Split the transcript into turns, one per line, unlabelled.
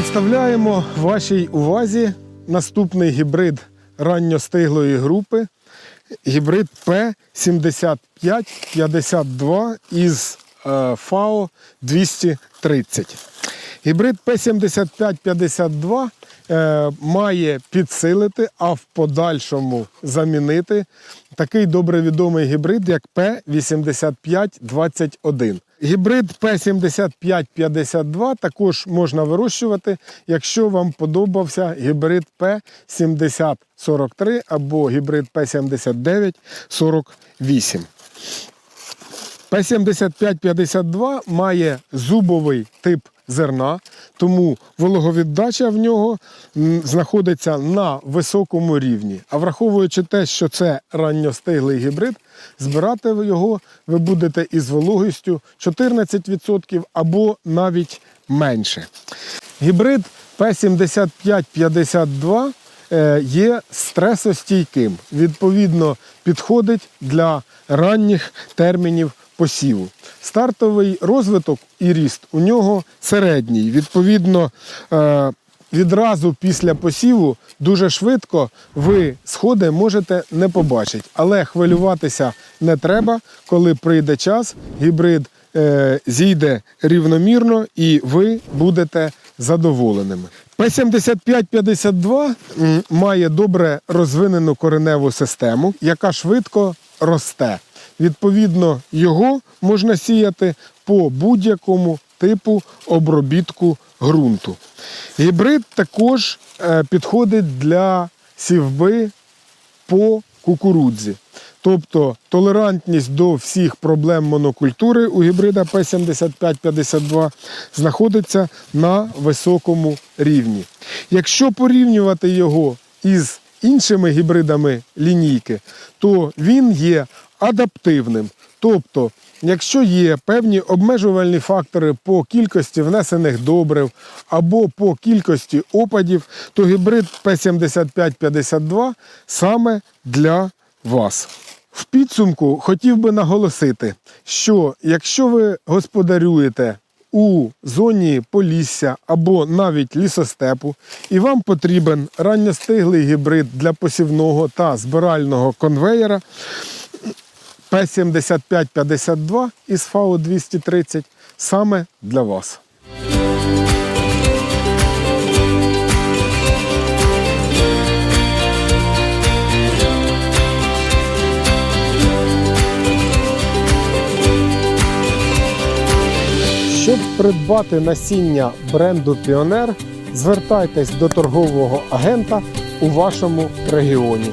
Представляємо вашій увазі наступний гібрид ранньостиглої групи. Гібрид P7552 із е, ФАО 230. Гібрид P7552 е, має підсилити, а в подальшому замінити такий добре відомий гібрид, як P8521. Гібрид P7552 також можна вирощувати, якщо вам подобався гібрид P7043 або гібрид P7948. П-7552 має зубовий тип зерна, тому вологовіддача в нього знаходиться на високому рівні. А враховуючи те, що це ранньостиглий гібрид, збирати його ви будете із вологістю 14% або навіть менше. Гібрид П-7552 е, є стресостійким. Відповідно, підходить для ранніх термінів посіву. Стартовий розвиток і ріст у нього середній. Відповідно, е, відразу після посіву дуже швидко ви сходи можете не побачити. Але хвилюватися не треба, коли прийде час, гібрид е, зійде рівномірно і ви будете задоволеними. П-7552 м, має добре розвинену кореневу систему, яка швидко росте. Відповідно, його можна сіяти по будь-якому типу обробітку ґрунту. Гібрид також е, підходить для сівби по кукурудзі. Тобто толерантність до всіх проблем монокультури у гібрида П-7552 знаходиться на високому рівні. Якщо порівнювати його із іншими гібридами лінійки, то він є адаптивним. Тобто, якщо є певні обмежувальні фактори по кількості внесених добрив або по кількості опадів, то гібрид П-7552 саме для вас. В підсумку хотів би наголосити, що якщо ви господарюєте у зоні полісся або навіть лісостепу, і вам потрібен ранньостиглий гібрид для посівного та збирального конвеєра, П-7552 із ФАО 230 саме для вас. Щоб придбати насіння бренду Піонер, звертайтесь до торгового агента у вашому регіоні.